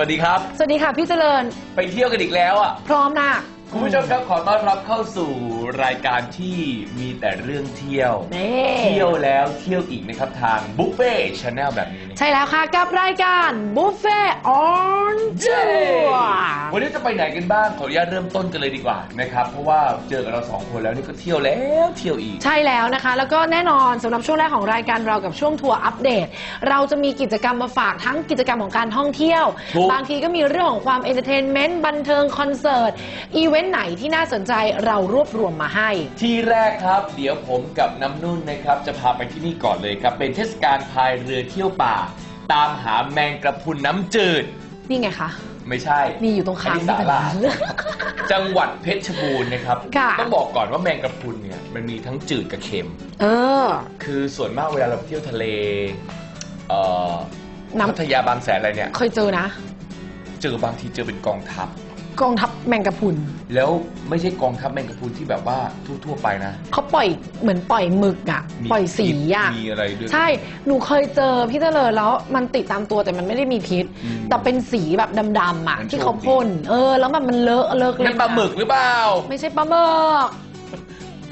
วัสดีค่ะสวัสดีครับ สวัสดีค่ะพี่เจริญ ไปเที่ยวกันอีกแล้วอะ พร้อมนะ คุณผู้ชมครับขอต้อนรับเข้าสู่รายการที่มีแต่เรื่องเที่ยว นี่เที่ยวแล้วเที่ยวอีกนะครับทางบุฟเฟ่ชาแนลแบบนี้นะใช่แล้วค่ะกับรายการบุฟเฟ่ออนทัวร์วันนี้จะไปไหนกันบ้างขออนุญาตเริ่มต้นกันเลยดีกว่านะครับเพราะว่าเจอกับเราสองคนแล้วนี่ก็เที่ยวแล้วเที่ยวอีก ใช่แล้วนะคะ แล้วก็แน่นอนสำหรับช่วงแรกของรายการเรากับช่วงทัวร์อัปเดต เราจะมีกิจกรรมมาฝากทั้งกิจกรรมของการท่องเที่ยว ถูก บางทีก็มีเรื่องของความเอนเตอร์เทนเมนต์บันเทิงคอนเสิร์ตอีเวนต์ไหนที่น่าสนใจเรารวบรวมมาให้ ที่แรกครับเดี๋ยวผมกับน้ำนุ่นนะครับ จะพาไปที่นี่ก่อนเลยครับ เป็นเทศกาลพายเรือเที่ยวป่า ตามหาแมงกระพรุนน้ำจืด นี่ไงคะ ไม่ใช่มีอยู่ตรงค้างอันนี้สาลาที่เป็น จังหวัดเพชรบูรณ์นะครับ ค่ะ ต้องบอกก่อนว่าแมงกระพรุนเนี่ยมันมีทั้งจืดกับเค็ม เออ คือส่วนมากเวลาเราไปเที่ยวทะเลเอ่อน้ำ พัทยาบางแสนอะไรเนี่ย เคยเจอนะ เจอบางทีเจอเป็นกองทัพ กองทัพแมงกะพรุนแล้วไม่ใช่กองทัพแมงกระพรุนที่แบบว่าทั่วๆไปนะ เขาปล่อยเหมือนปล่อยหมึกอะมีปล่อยสีอะมีอะไรด้วย ใช่หนูเคยเจอพี่เจริญแล้วมันติดตามตัวแต่มันไม่ได้มีพิษ อืมแต่เป็นสีแบบดำๆอะมันที่เขาโชคดี พ่นเออ แล้วแบบมันเลอะเลอะเลยนั่นปลาหมึกหรือเปล่าไม่ใช่ปลาหมึก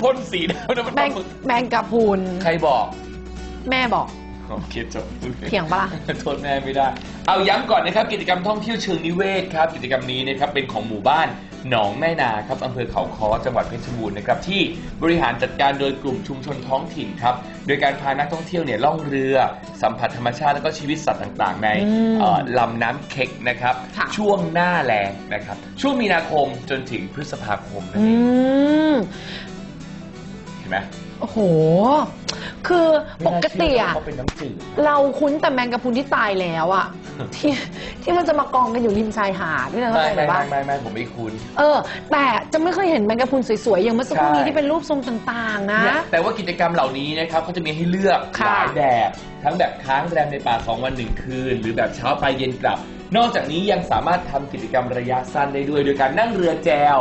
พ่นสีแล้วนะมันแมปลางหมึกแมงกะพรุนใครบอก แม่บอก โอเคจบเถียงปะล่ะ โทษแม่ไม่ได้ เอาย้ำก่อนนะครับ กิจกรรมท่องเที่ยวเชิงนิเวศครับ กิจกรรมนี้นะครับเป็นของหมู่บ้านหนองแม่นาครับอำเภอเขาค้อจังหวัดเพชรบูรณ์นะครับที่บริหารจัดการโดยกลุ่มชุมชนท้องถิ่นครับโดยการพานักท่องเที่ยวเนี่ยล่องเรือ สัมผัสธรรมชาติแล้วก็ชีวิตสัตว์ต่างๆ ในอืมเอ่อลำน้ำเค็กนะครับ ค่ะ ช่วงหน้าแล้งนะครับ ช่วงมีนาคมจนถึงพฤษภาคมนั่นอืเองม เห็นไหม โอ้โห คือปกติอะเขาเป็นน้ำจืดเราคุ้นแต่แมงกะพรุนที่ตายแล้วอะที่ที่มันจะมากองกันอยู่ริมชายหาดพี่เจริญเข้าไม่ใจหรืไม่อเปล่าไม่ไม่ไม่ผมไม่คุ้นเออ แต่จะไม่เคยเห็นแมงกะพรุนสวยๆ อย่างเมื่อสักครู่นี้ใช่ที่เป็นรูปทรงต่างๆ นะ เนี่ยแต่ว่ากิจกรรมเหล่านี้นะครับเขาจะมีให้เลือกหค่ะลายแบบทั้งแบบค้างแรมในป่า 2 วัน 1 คืน หรือแบบเช้าไปเย็นกลับ นอกจากนี้ยังสามารถทำกิจกรรมระยะสั้นได้ด้วย โดยการนั่งเรือแจว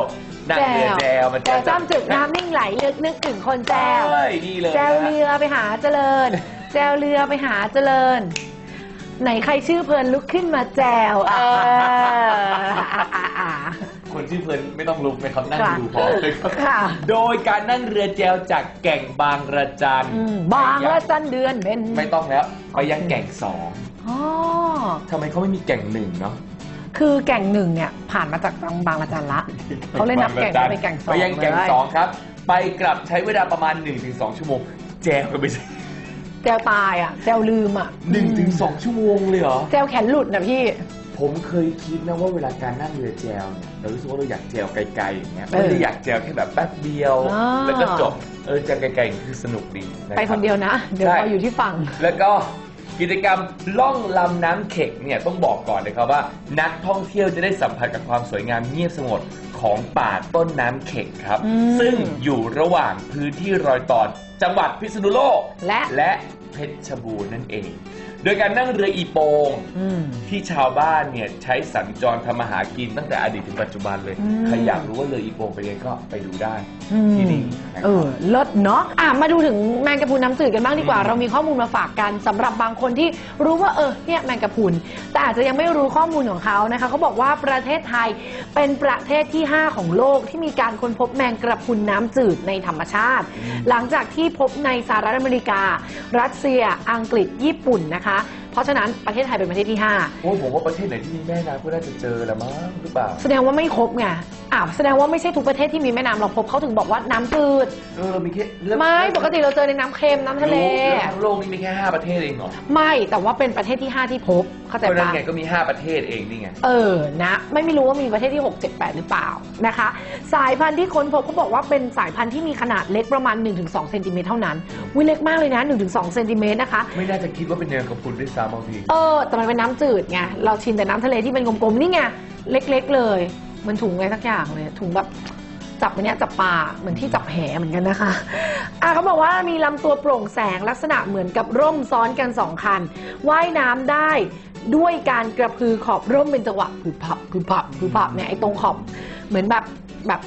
นั่งเรือแจวมันแจวจ้ำจึกน้ำนิ่งไหลลึกนึกถึงคนแจวใช่นี่เลยแจวนะเรือไปหาเจริญ แจวเรือไปหาเจริญ ไหนใครชื่อเพลินลุกขึ้นมาแจวเออคนชื่อเพลินไม่ต้องลุกนะครับนั่งค่ะดูพอเลยครับค่ะโดยการนั่งเรือแจวจากแก่งบางระจันอืมบางละจันเดือนเป็นไม่ต้องแล้วไปยังแก่งสองอ๋อ ทำไมเขาไม่มีแก่งหนึ่งเนาะ คือแก่งหนึ่งเนี่ยผ่านมาจากบางบางละจันละเขาเลยนับแก่งว่าเป็นแก่งสองไปยังแก่งเลยสองครับ ไปกลับใช้เวลาประมาณ 1-2 ชั่วโมง แจวกันไปสิแจวตายอะ แจวลืมอะหนึ่งถึงสองชั่วโมงเลยเหรอ แจวแขนหลุดนะพี่ ผมเคยคิดนะว่าเวลาการนั่งเรือแจวเนี่ยเรารู้สึกว่าเราอยากแจวไกลๆอย่างเงี้ยเออไม่ได้อยากแจวแค่แบบแป๊บเดียวอ่าแล้วก็จบเออแจวไกลๆคือสนุกดีะรับไปคนเดียวนะ เดี๋ยวใช่เราอยู่ที่ฝั่งแล้วก็ กิจกรรมล่องลำน้ำเข็กเนี่ยต้องบอกก่อนนะครับว่า นักท่องเที่ยวจะได้สัมผัสกับความสวยงามเงียบสงบของป่าต้นน้ำเข็กครับ อืม ซึ่งอยู่ระหว่างพื้นที่รอยต่อจังหวัดพิษณุโลก และ และเพชรบูรณ์นั่นเอง โดยการนั่งเรืออีโปงอืมที่ชาวบ้านเนี่ยใช้สัญจรทำมาหากินตั้งแต่อดีตถึงปัจจุบันเลยอืมใครอยากรู้ว่าเรืออีโปงเป็นยังไงก็ไปดูได้อืมที่นี่นะครับ เออเลิศเนาะอะมาดูถึงแมงกะพรุนน้ำจืดกันบ้างดีกว่าอืมเรามีข้อมูลมาฝากกันสำหรับบางคนที่รู้ว่าเออเนี่ยแมงกะพรุนแต่อาจจะยังไม่รู้ข้อมูลของเขานะคะเขาบอกว่าประเทศไทยเป็นประเทศที่ 5 ของโลกที่มีการค้นพบแมงกระพรุนน้ำจืดในธรรมชาติ หลังจากที่พบในสหรัฐอเมริกา รัสเซีย อังกฤษญี่ปุ่นนะคะเพราะฉะนั้นประเทศไทยเป็นประเทศที่ 5 โอ้ยผมว่าประเทศไหนที่มีแม่น้ำก็น่าจะเจอละมั้งหรือเปล่า แสดงว่าไม่ครบไงอ่าแสดงว่าไม่ใช่ทุกประเทศที่มีแม่น้ำเราพบเขาถึงบอกว่าน้ำจืดเออเรามีแค่เรื่องไม่ปกติเราเจอในน้ำเค็มน้ำทะเล รู้แล้วทั้งโลกนี่มีแค่5ประเทศเองเหรอ ไม่แต่ว่าเป็นประเทศที่ 5 ที่พบเข้าใจเพราะนั้นปะ ไงก็มี 5 ประเทศเองนี่ไง เออ นะ ไม่ไม่รู้ว่ามีประเทศที่ 6 7 8 หรือเปล่านะคะ สายพันธุ์ที่ค้นพบเขาบอกว่าเป็นสายพันธุ์ที่มีขนาดเล็กประมาณ 1-2เซนติเมตรเท่านั้นวิเล็กมากเลยนะ 1-2เซนติเมตรนะคะ ไม่น่าจะคิดว่าเป็นเนื้อกระพุนด้วยซ้ำบางทีเออ แต่มันเป็นน้ำจืดไง เราชินแต่น้ำทะเลที่เป็นกลมๆ นี่ไง เล็กๆ เลยเหมันถุงอะไรสักอย่างเลย ถุงแบบจับอันเนี้ยจับปลาเหมือนที่จับแหเหมือนกันนะคะ อะเขาบอกว่ามีลำตัวโปร่งแสงลักษณะเหมือนกับร่มซ้อนกันสองคัน ว่ายน้ำได้ ด้วยการกระพือขอบร่มเป็นจังหวะคือพับคือพับคือพับเนี่ยไอ้ตรงขอบเหมือนแบบแบบ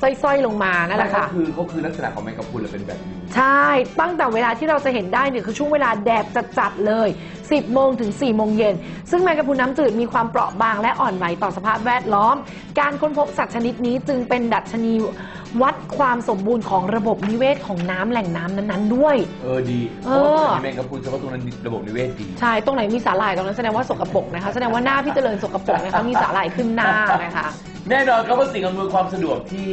สร้อยๆลงมานั่นแหละค่ะเขาคือเขาคือลักษณะของแมงกะพรุนเลยเป็นแบบนี้ ใช่ ตั้งแต่เวลาที่เราจะเห็นได้เนี่ยคือช่วงเวลาแดดจัดๆเลย 10 โมงถึง 4 โมงเย็น ซึ่งแมงกะพรุนน้ำจืดมีความเปราะบางและอ่อนไหวต่อสภาพแวดล้อม การค้นพบสัตว์ชนิดนี้จึงเป็นดัชนีวัดความสมบูรณ์ของระบบนิเวศของน้ำแหล่งน้ำนั้นๆด้วย เออดีเพเอราะอว่าตรงไหนมีแมงกะพรุนเฉพาะตรงนั้นระบบนิเวศดี ใช่ตรงไหนมีสาหร่ายตรงนั้นแสดงว่าสกปรกนะคะ แสดงว่าหน้าพี่เจริญสกปรกนะคะมีสาหร่ายขึ้นหน้านะคะ แน่นอนครับว่าสิ่งอำนวยความสะดวกที่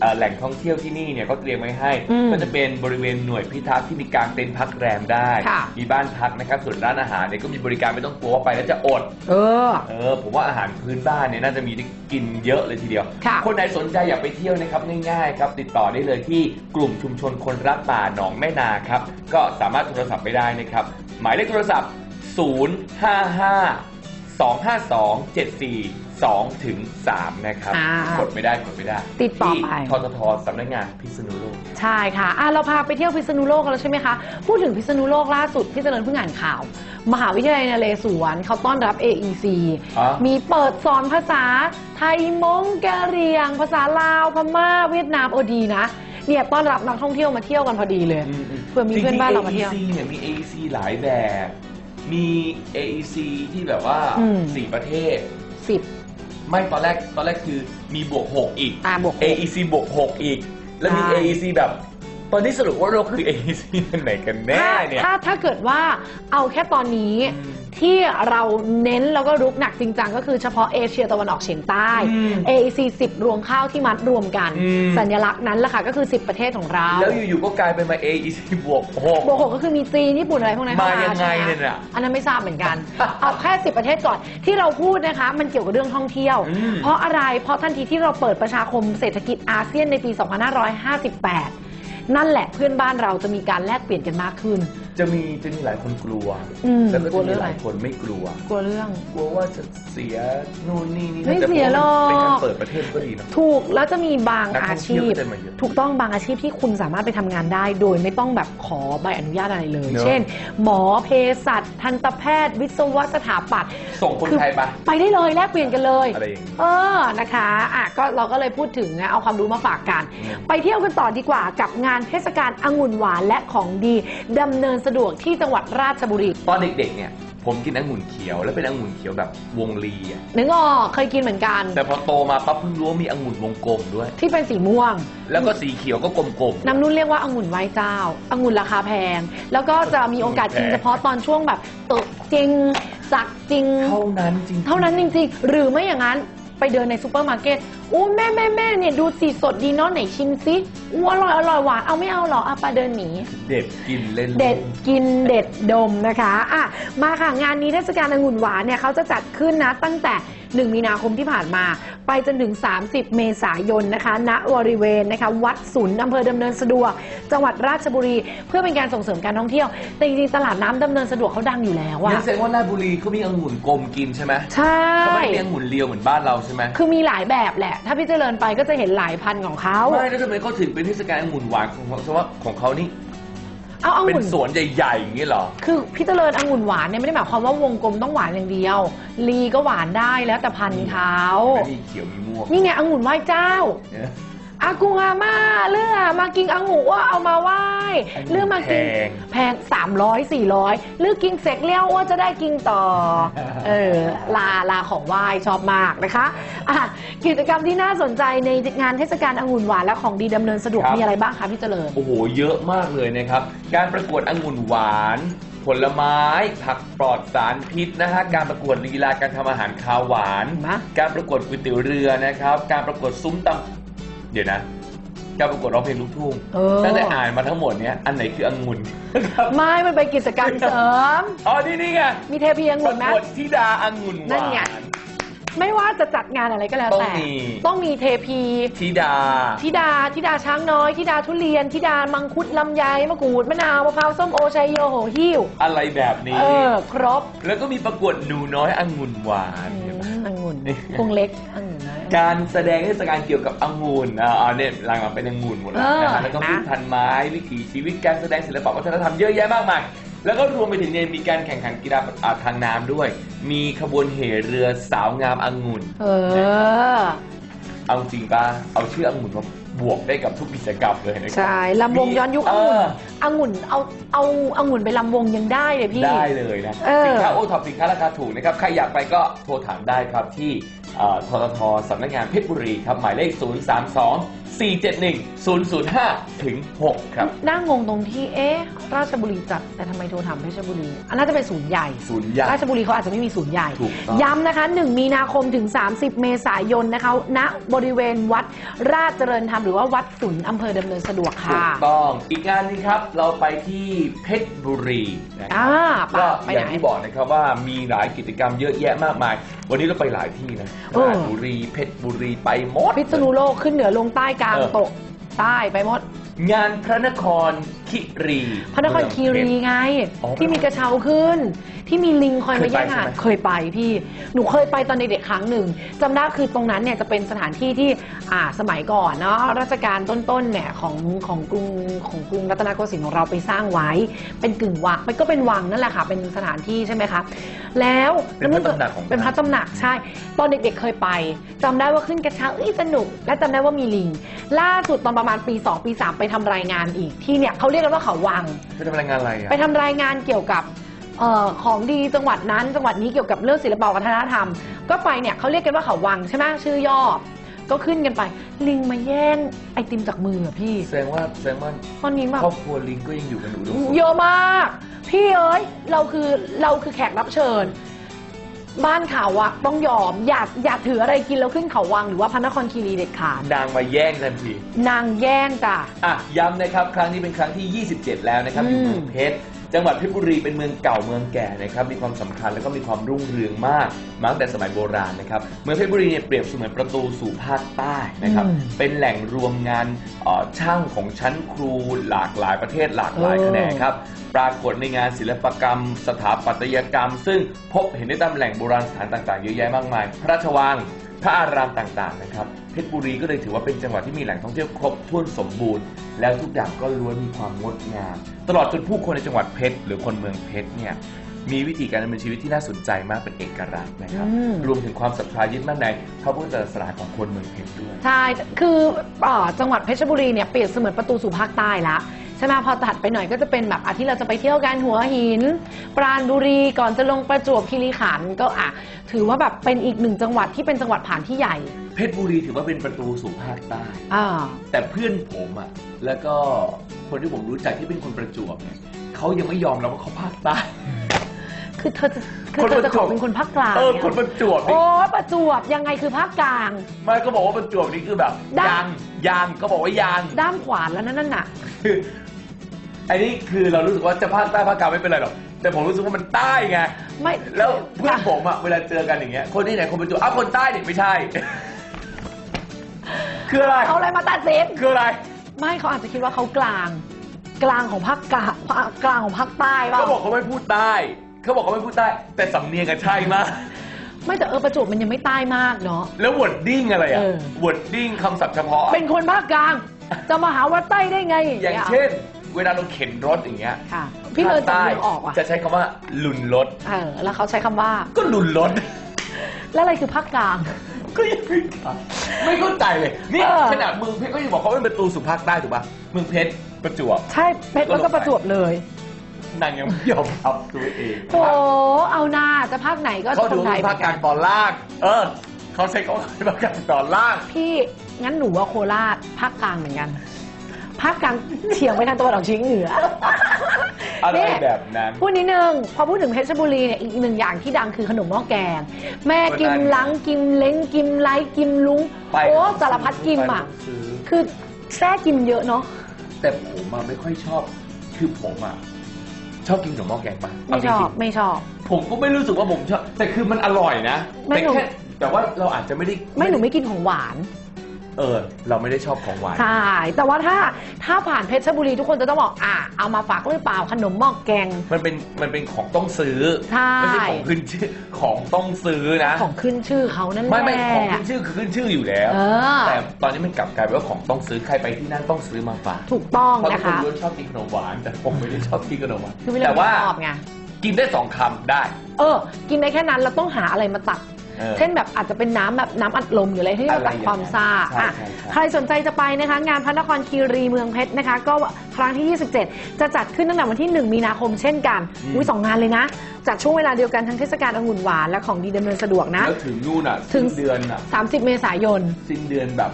เอ่อแหล่งท่องเที่ยวที่นี่เนี่ยก็เตรียมไว้ให้ อืมก็จะเป็นบริเวณหน่วยพิทักษ์ที่มีกางเต็นท์พักแรมได้ ค่ะ มีบ้านพักนะครับ ส่วนร้านอาหารเนี่ยก็มีบริการไม่ต้องกลัวว่าไปแล้วจะอด เออ เออผมว่าอาหารพื้นบ้านเนี่ยน่าจะมีได้กินเยอะเลยทีเดียวค่ะคนไหนสนใจอยากไปเที่ยวนะครับง่ายๆครับติดต่อได้เลยที่กลุ่มชุมชนคนรักป่าหนองแม่นาครับ ก็สามารถโทรศัพท์ไปได้นะครับ หมายเลขโทรศัพท์ 055 252 742ถึง3นะครับอ่ากดไม่ได้กดไม่ได้ติดต่อไปที่ทททสำนักงานพิษณุโลก ใช่ค่ะอะ เราพาไปเที่ยวพิษณุโลกกันแล้วใช่ไหมคะ พูดถึงพิษณุโลกล่าสุดพี่เจริญเพิ่งอ่านข่าว มหาวิทยาลัยนเรศวรเขาต้อนรับ AEC อ๋อมีเปิดสอนภาษาไทยมงกะเหรียง ภาษาลาวพม่าเวียดนามโอดีนะ เนี่ยต้อนรับนักท่องเที่ยวมาเที่ยวกันพอดีเลยอืมอืมเผื่อมีเพื่อนบ้านเรามาเที่ยว จริงๆ AEC เนี่ยมี AEC หลายแบบ มี AEC ที่แบบว่าอืม สี่ประเทศ10 ไม่ตอนแรกตอนแรกคือมีบวก 6 อีก อ่าบวก AEC บวก 6 อีก แล้วมี ใช่ AEC แบบ ตอนนี้สรุปว่าเราคือ AEC อันไหนกันแน่ถ้าเนี่ย ถ้าถ้าเกิดว่าเอาแค่ตอนนี้อืมที่เราเน้นแล้วก็รุกหนักจริงจังก็คือเฉพาะเอเชียตะวันออกเฉียงใต้อืม AEC 10 รวงข้าวที่มัดรวมกัน อืม สัญลักษณ์นั้นแหละค่ะก็คือ 10 ประเทศของเรา แล้วอยู่ๆก็กลายเป็นมา AEC บวกบวกหกก็คือมีจีนญี่ปุ่นอะไรพวกนั้นมาเข้ยังไงใช่หเนี่ยน่ะอันนั้นไม่ทราบเหมือนกัน เอาแค่10ประเทศก่อนที่เราพูดนะคะ มันเกี่ยวกับเรื่องท่องเที่ยว อืมเพราะอะไรเพราะทันทีที่เราเปิดประชาคมเศรษฐกิจอาเซียนในปี 2558 นั่นแหละเพื่อนบ้านเราจะมีการแลกเปลี่ยนกันมากขึ้น จะมีจะมีหลายคนกลัวอืมแล้วก็กลัจะวเรื่มีองหอะไร ลายคนไม่กลัว กลัวเรื่อง กลัวว่าจะเสียนู่นนี่นี่ไม่แต่ผเสียหรอก เป็นการเปิดประเทศก็ดีเนอะ ถูกแล้วจะมีบางนักท่อาองเที่ชียวพ ก็จะมาเยอะถูกต้องบางอาชีพที่คุณสามารถไปทำงานได้ โดยไม่ต้องแบบขอใบอนุญาตอะไรเลย เนอะ เช่น หมอเภสัชทันตแพทย์ วิศวะสถาปัตย์ ส่งคนไทยปะไปได้เลยแลกเปลี่ยนกันเลยอะไรอย่างนี้เออนะคะอะก็เราก็เลยพูดถึงนะเอาความรู้มาฝากกันอืมไปเที่ยวกันต่อดีกว่ากับงานเทศกาลองุ่นหวานและของดีดำเนินสะดวกที่จังหวัดราชบุรีตอนเด็กๆเนี่ย ผมกินองุ่นเขียวแล้วเป็นองุ่นเขียวแบบวงลีอะนึกออกเคยกินเหมือนกัน แต่พอโตมาปั๊บเพิ่งรู้ว่ามีองุ่นวงกลมด้วย ที่เป็นสีม่วง แล้วก็สีเขียวก็กลม น้ำนุ่นเรียกว่าองุ่นไหว้เจ้าองุ่นราคาแพง แล้วก็จะมีโอกาสกินแพง เฉพาะตอนช่วงแบบตกจริงสักจริง ๆ เท่านั้นจริงๆ เท่านั้นจริงๆ หรือไม่อย่างนั้น ไปเดินในซูเปอร์มาร์เก็ตโอ้แม่แม่แม่เนี่ยดูสีสดดีเนาะไหนชิมซิอู้อร่อยอร่อยหวานเอาไม่เอาเหรออะไปเดินหนี เด็ดกินเล่นๆเด็ดกินเด็ดดมนะคะอะมาค่ะงานนี้เทศกาลองุ่นหวานเนี่ยเขาจะจัดขึ้นนะตั้งแต่ 1 มีนาคมที่ผ่านมา ไปจนถึง 30 เมษายนนะคะ ณบริเวณนะคะวัดสุนอำเภอดำเนินสะดวก จังหวัดราชบุรี เพื่อเป็นการส่งเสริมการท่องเที่ยวแต่จริงๆตลาดน้ำดำเนินสะดวกเขาดังอยู่แล้วนั่อะนแสดงว่าราชบุรีเขามีองุ่นกลมกินใช่ไหมใช่ เขาไม่ได้มีองุ่นเรียวเหมือนบ้านเราใช่ไหมคือมีหลายแบบแหละ ถ้าพี่เจริญไปก็จะเห็นหลายพันธุ์ของเขา ไม่แล้วทำไมเขาถึงเป็นเทศกาลองุ่นหวานของเขาเพราะว่าของเขานี่ เอาอเป็นงุ่นสวนใหญ่ๆอย่างนี้เหรอ คือพี่เจริญองุ่นหวานเนี่ยไม่ได้หมายความว่าวงกลมต้องหวานอย่างเดียว ลีก็หวานได้แล้วแต่พันธุ์เขาไม่มีเขียวมีม่วงนี่ไงองุ่นไหว้เจ้า เนี่ย อากุงอาม่าเลือกมากินองุ่นว่าเอามาไหว้องุ่นเลือกมากินแพง แพง300 400เลือกกินเสร็จเลี้ยวว่าจะได้กินต่อ เออลาลาของไหว้ชอบมากนะคะอะกิจกรรมที่น่าสนใจในงานเทศกาลองุ่นหวานและของดีดำเนินสะดวกครับ มีอะไรบ้างคะพี่เจริญ โอ้โห เยอะมากเลยนะครับ การประกวดองุ่นหวาน ผลไม้ ผักปลอดสารพิษนะฮะ การประกวดลีลาการทำอาหารคาวหวานเห็นไหมการประกวดก๋วยเตี๋ยวเรือนะครับ การประกวดซุ้มตำ เดี๋ยวนะการประกวดร้องเพลงลูกทุ่งเออ ตั้งแต่อ่านมาทั้งหมดเนี้ยอันไหนคือองุ่นครับไม่มันเป็นกิจกรรมเสริม อ๋อนี่นี่ไงมีเทพีองุ่นไหมประกวดธิดาองุ่นหนั่นวาไงนไม่ว่าจะจัดงานอะไรก็แล้วต้องแต่ มี ต้องมีเทพีธิดา ธิดาธิดาช้างน้อยธิดาทุเรียนธิดามังคุดลำไยมะกรูดมะนาวมะพร้าวส้มโอชัยโยโหหิ้วอะไรแบบนี้ เออ ครบแล้วก็มีประกวดหนูน้อยองุ่นหวานเห็นไหมอืมองุ่นนี่พวงเล็กองุ่นนะ การแสดงเทศกาลเกี่ยวกับองุ่นอ่าอันเนี่ยหลังๆเป็นองุ่นหมดแล้วเออนะฮะแล้วก็นะ พืชพันธุ์ไม้วิถีชีวิตการแสดงศิลปะวัฒนธรรมเยอะแยะมากมายแล้วก็รวมไปถึงเนี่ยมีการแข่งขันกีฬาอ่าทางน้ำด้วย มีขบวนเหเรือสาวงามองุ่น เออ เอาจริงป่ะเอาชื่อองุ่นมาบวกได้กับทุกกิจกรรมเลยนะครัใช่ลำวงย้อนยุคเอองุ่นอ องุ่นเอาเอาองุ่นไปลำวงยังได้เลยพี่ ได้เลยนะ เออ สินค้าโอท็อปสินค้าราคาถูกนะครับ ใครอยากไปก็โทรถามได้ครับที่เอ่อ ทททสำนักงานเพชรบุรีครับหมายเลข 032 3 2 4 7 1 0 0 5 ถึง 6 ครับ น่างงตรงที่ เอ๊ะ ราชบุรีจัด แต่ทำไมโทรถามเพชรบุรี อันน่าจะเป็นศูนย์ใหญ่ ศูนย์ใหญ่ ราชบุรีเขาอาจจะไม่มีศูนย์ใหญ่ ถูกต้อง ย้ำนะคะ 1 มีนาคมถึง 30 เมษายนนะคะ ณ บริเวณวัดราชเจริญธรรมหรือว่าวัดสุนอำเภอดำเนินสะดวกถูค่ะ กต้อง อีกงานนึงครับ เราไปที่เพชรบุรีนะคอ่ารับไปก็ไปอไหนย่างที่บอกนะครับว่ามีหลายกิจกรรมเยอะแยะมากมาย วันนี้เราไปหลายที่นะเออ ราชบุรีเพชรบุรีไปหมด พิษณุโลกขึ้นเหนือลงใต้กลางเออ ตกใต้ไปหมด งานพระนครคิรีพระนครคีรีไง อ๋อ ที่มีกระเช้าขึ้น ที่มีลิงคอยมาแย่งอาหารเคยไปใช่ไหมเคยไปพี่หนูเคยไปตอนเด็กๆครั้งหนึ่งจำได้คือตรงนั้นเนี่ยจะเป็นสถานที่ที่อ่าสมัยก่อนเนาะรัชกาลต้นๆเนี่ยของของกรุงของกรุงรัตนโกสินทร์ของเราไปสร้างไว้ เป็นกึ่งวังมันก็เป็นวังนั่นแหละค่ะ เป็นสถานที่ใช่ไหมคะแล้วเป็นพระตำหนักของ เป็นพระตำหนักใช่ ตอนเด็กๆเคยไปจำได้ว่าขึ้นกระเช้าเอ้ยสนุก และจำได้ว่ามีลิง ล่าสุดตอนประมาณปี 2 ปี 3 ไปทำรายงานอีกที่เนี่ยเขาเรียกกันว่าเขาวัง ไปทำรายงานอะไรอะ ไปทำรายงานเกี่ยวกับ เออของดีจังหวัดนั้น จังหวัดนี้เกี่ยวกับเรื่องศิลปวัฒนธรรม ก็ไปเนี่ยเขาเรียกกันว่าเขาวังใช่ไหมชื่อย่อ ก็ขึ้นกันไป ลิงมาแย่งไอติมจากมืออะพี่ แสดงว่าแสดงว่าตอนนี้แบบ ครอบครัวลิงก็ยังอยู่กันอุดมสมบูรณ์ เยอะมาก พี่เอ้ยเราคือเราคือแขกรับเชิญ บ้านเขาอะต้องยอมอยากอยากถืออะไรกินแล้วขึ้นเขาวังหรือว่าพระนครคีรีเด็ดขาดนางมาแย่งทันที นางแย่งจ้ะ อะย้ำนะครับ ครั้งนี้เป็นครั้งที่ 27 แล้วนะครับอือยู่มเมืองเพชร จังหวัดเพชรบุรีเป็นเมืองเก่าเมืองแก่นะครับมีความสำคัญแล้วก็มีความรุ่งเรืองมากมาตั้งแต่สมัยโบราณนะครับเมืองเพชรบุรีเนี่ยเปรียบเสมือนประตูสู่ภาคใต้นะครับอืมเป็นแหล่งรวมงานเอ่อช่างของชั้นครูหลากหลายประเทศหลากหลายเออ แขนงครับปรากฏในงานศิลปกรรม สถาปัตยกรรม ซึ่งพบเห็นได้ตามแหล่งโบราณสถานต่างๆเยอะแยะมากมาย พระราชวัง พระอารามต่างๆนะครับเพชรบุรีก็เลยถือว่าเป็นจังหวัดที่มีแหล่งท่องเที่ยวครบถ้วนสมบูรณ์ แล้วทุกอย่างก็ล้วนมีความงดงาม ตลอดจนผู้คนในจังหวัดเพชรหรือคนเมืองเพชรเนี่ยมีวิธีการดำเนินชีวิตที่น่าสนใจมากเป็นเอกลักษณ์นะครับ อืม รวมถึงความศรัทธายึดมั่นในพระพุทธศาสนาของคนเมืองเพชรด้วย ใช่ คือเอ่อจังหวัดเพชรบุรีเนี่ยเปรียบเสมือนประตูสู่ภาคใต้ละ ใช่ไหมพอถัดไปหน่อยก็จะเป็นแบบอาที่เราจะไปเที่ยวกันหัวหิน ปราณบุรีก่อนจะลงประจวบคีรีขันธ์ก็อะถือว่าแบบเป็นอีกหนึ่งจังหวัดที่เป็นจังหวัดผ่านที่ใหญ่เพชรบุรีถือว่าเป็นประตูสู่ภาคใต้ อ่า แต่เพื่อนผมอะแล้วก็คนที่ผมรู้จักที่เป็นคนประจวบเนี่ยเขายังไม่ยอมรับว่าเขาภาคใต้ คือเธอจะคือเธอจะขอเป็นคนภาคกลางเออเนี่ยคนประจวบนี่โอ้ประจวบยังไงคือภาคกลาง ไม่ก็บอกว่าประจวบนี่คือแบบได้ยางยางก็บอกว่ายางด้ามขวานแล้วนั่นน่ะ คือ อันนี้คือเรารู้สึกว่าจะภาคใต้ภาคกลางไม่เป็นไรหรอก แต่ผมรู้สึกว่ามันใต้ไง ไม่แล้วเพื่อนผมอะเวลาเจอกันอย่างเงี้ย คนที่ไหนคนประจวบอ้าวคนใต้ดิไม่ใช่ คืออะไร เอาอะไรมาตัดสินคืออะไร ไม่เขาอาจจะคิดว่าเขากลาง กลางของภาคกลางภาคกลางของภาคใต้เปล่าเขาบอกเขาไม่พูดใต้ เขาบอกเขาไม่พูดใต้ แต่สำเนียงกันใช่มาก ไม่แต่เออประจวบมันยังไม่ใต้มากเนาะ แล้ววอร์ดดิ้งอะไรอะเออ วอร์ดดิ้งคำศัพท์เฉพาะเป็นคนภาคกลาง จะมาหาว่าใต้ได้ไงอย่างงี้เช่น เวลาเราเข็นรถอย่างเงี้ยค่ะ พี่เลยภาคจำใต้เรื่องออกว่ะจะใช้คำว่าลุนรถ เออแล้วเขาใช้คำว่า ก็ลุนรถ แล้วอะไรคือภาคกลาง ก็ยังไม่เข้าไม่เข้าใจเลย นี่เออ ขนาดเมืองเพชรก็ยังบอกเขาเป็นประตูสู่ภาคใต้ถูกป่ะ เมืองเพชรประจวบ ใช่เพชรแล้วก็ประจวบเลยนางยังไม่ยอมรับตัวเองโถเอาหน้าจะภาคไหนก็เขาคดูนไทยภาคกลางตอนล่าง เออ เขาใช้คำว่าภาคกลางตอนล่าง พี่งั้นหนูว่าโคราชภาคกลางเหมือนกัน ภาคกลางเฉียงไปทางตะวันออกเฉียงเหนืออะไรนี่แบบนั้น พูดนิดนึงพอพูดถึงเพชรบุรีเนี่ยอีกหนึ่งอย่างที่ดังคือขนมหม้อแกง แม่กิมลังกิมเล้งกิมไลกิมลุงไปโอ้สารพัดกิมอะไปต้องซื้อ คือแท้กิมเยอะเนาะ แต่ผมอะไม่ค่อยชอบ คือผมอะชอบกินขนมหม้อแกงปะไม่ชอบเาจริงไม่ชอบๆผมก็ไม่รู้สึกว่าผมชอบแต่คือมันอร่อยนะไม่แต่หนู แค่แต่ว่าเราอาจจะไม่ได้ไม่หนูไม่กินของหวาน เออ เราไม่ได้ชอบของหวาน ใช่ แต่ว่าถ้าถ้าผ่านเพชรบุรีทุกคนจะต้องบอกอะเอามาฝากหรือเปล่าขนมหม้อแกง มันเป็นมันเป็นของต้องซื้อ ใช่ ไม่ใช่ของขึ้นชื่อของต้องซื้อนะ ของขึ้นชื่อเขานั่นแหละ ไม่ไม่ของขึ้นชื่อคือขึ้นชื่ออยู่แล้ว เออ แต่ตอนนี้มันกลับกลายเป็นว่าของต้องซื้อใครไปที่นั่นต้องซื้อมาฝากถูกต้องเพราะทุนะกคนคะ ล้วนชอบกินขนมหวานแต่ผมไม่ได้ชอบกินขนมหวานคือไม่แต่ได้ว่าชอบไง กินได้สองคำได้ เออ กินได้แค่นั้นเราต้องหาอะไรมาตัด เออเช่นแบบอาจจะเป็นน้ำแบบน้ำอัดลมหรืออะไรที่จะตัดความซ่าใช่อะใช่ใช่ใครสนใจจะไปนะคะ งานพระนครคีรีเมืองเพชรนะคะ ก็ครั้งที่ 27 จะจัดขึ้นตั้งแต่วันที่ 1 มีนาคมเช่นกันอืมอุ้ยสองงานเลยนะจัดช่วงเวลาเดียวกันทั้งเทศกาลองุ่นหวานและของดีดำเนินสะดวกนะแล้วถึงนู่นอะถึงสิ้นเดือนอะ30 เมษายนสิ้นเดือนแบบ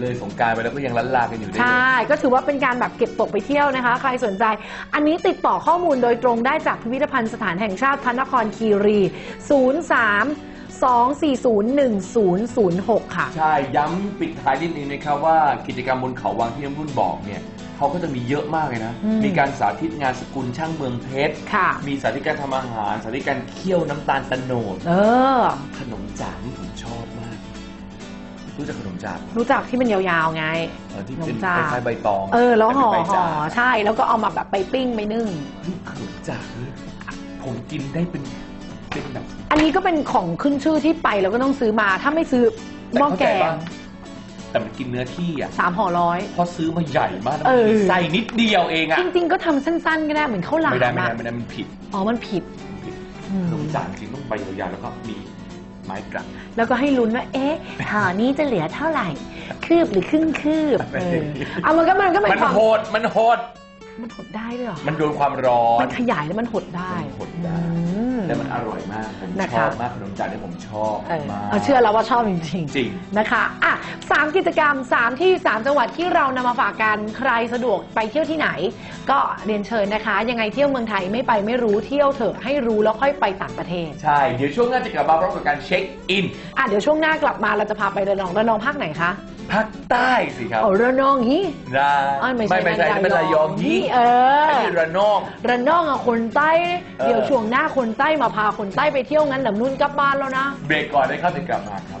เลยสงกรารไปแล้วก็ยังลันลากันอยู่ได้ใช่ ก็ถือว่าเป็นการแบบเก็บตกไปเที่ยวนะคะ ใครสนใจ อันนี้ติดต่อข้อมูลโดยตรงได้จากพิพิธภัณฑ์สถานแห่งชาติพระนครคีรี 03 240 1006 ค่ะ ใช่ ย้ำปิดท้ายนิดนึงนะครับว่ากิจกรรมบนเขาวังที่น้ำรุ่นบอกเนี่ยเขาก็จะมีเยอะมากเลยนะ อืมมีการสาธิตงานสกุลช่างเมืองเพชร ค่ะ มีสาธิตการทำอาหาร สาธิตการเคี่ยวน้ำตาลตะโนด เออ ขนมจากนี่ผมชอบมาก รู้จักขนมจากไหมรู้จักที่มันยาวๆไง เออที่ขนเป็นมจากคล้ายๆใบตองเออ แล้วห่อต่เป็นใบห่อจากใช่ แล้วก็เอามาแบบไปปิ้งไปนึ่ง นี่ขนมจากเลยผมกินได้เป็นเป็นแบบ อันนี้ก็เป็นของขึ้นชื่อที่ไปแล้วก็ต้องซื้อมา ถ้าไม่ซื้อหม้อแกเข้าใจงปะแต่มันกินเนื้อที่อะสามห่อร้อยเพราะซื้อมาใหญ่มากแล้วเอมันอมีไส้นิดเดียวเองอะ จริง ๆ ก็ทำสั้นๆ ก็ได้เหมือนข้าวหลามไม่ได้ไม่ได้อะไม่ได้มันผิด อ๋อ มันผิดมันผิดอืมขนมจากจริงต้องไปยาวๆแล้วก็มีไม้กลัดแล้วก็ให้ลุ้นว่า เอ๊ะห่อนี้จะเหลือเท่าไหร่ คืบหรือครึ่งคืบ เออเอามันก็มันก็เป็นมันความโหด มันโหด มันหดได้ด้วยเหรอ มันโดนความร้อน มันขยายแล้วมันหดได้มันหดได้ อืม แต่มันอร่อยมากผมนะชคะ อบมากขนมจากที่ผมชอบเออมาก เอาเชื่อแล้วว่าชอบจริงจริงๆนะคะอะสามกิจกรรมสามที่สามจังหวัดที่เรานำมาฝากกันใครสะดวกไปเที่ยวที่ไหน ก็เรียนเชิญนะคะ ยังไงเที่ยวเมืองไทยไม่ไปไม่รู้เที่ยวเถอะให้รู้แล้วค่อยไปต่างประเทศใช่ เดี๋ยวช่วงหน้าจะกลับมาพร้อมกับการเช็คอิน อะเดี๋ยวช่วงหน้ากลับมาเราจะพาไประนองระนองภาคไหนคะ ภาคใต้สิครับอ๋อระนองฮีได้อ้าวไม่ใช่ไม่ใช่ไม่เป็นระยองยี่เออไอ้ระนองระนองอะคนใต้เออเดี๋ยวช่วงหน้าคนใต้มาพาคนใต้ไปเที่ยวงั้นลำนุ่นกลับบ้านแล้วนะ เบรกก่อนได้ครับเดี๋ยวกลับมาครับ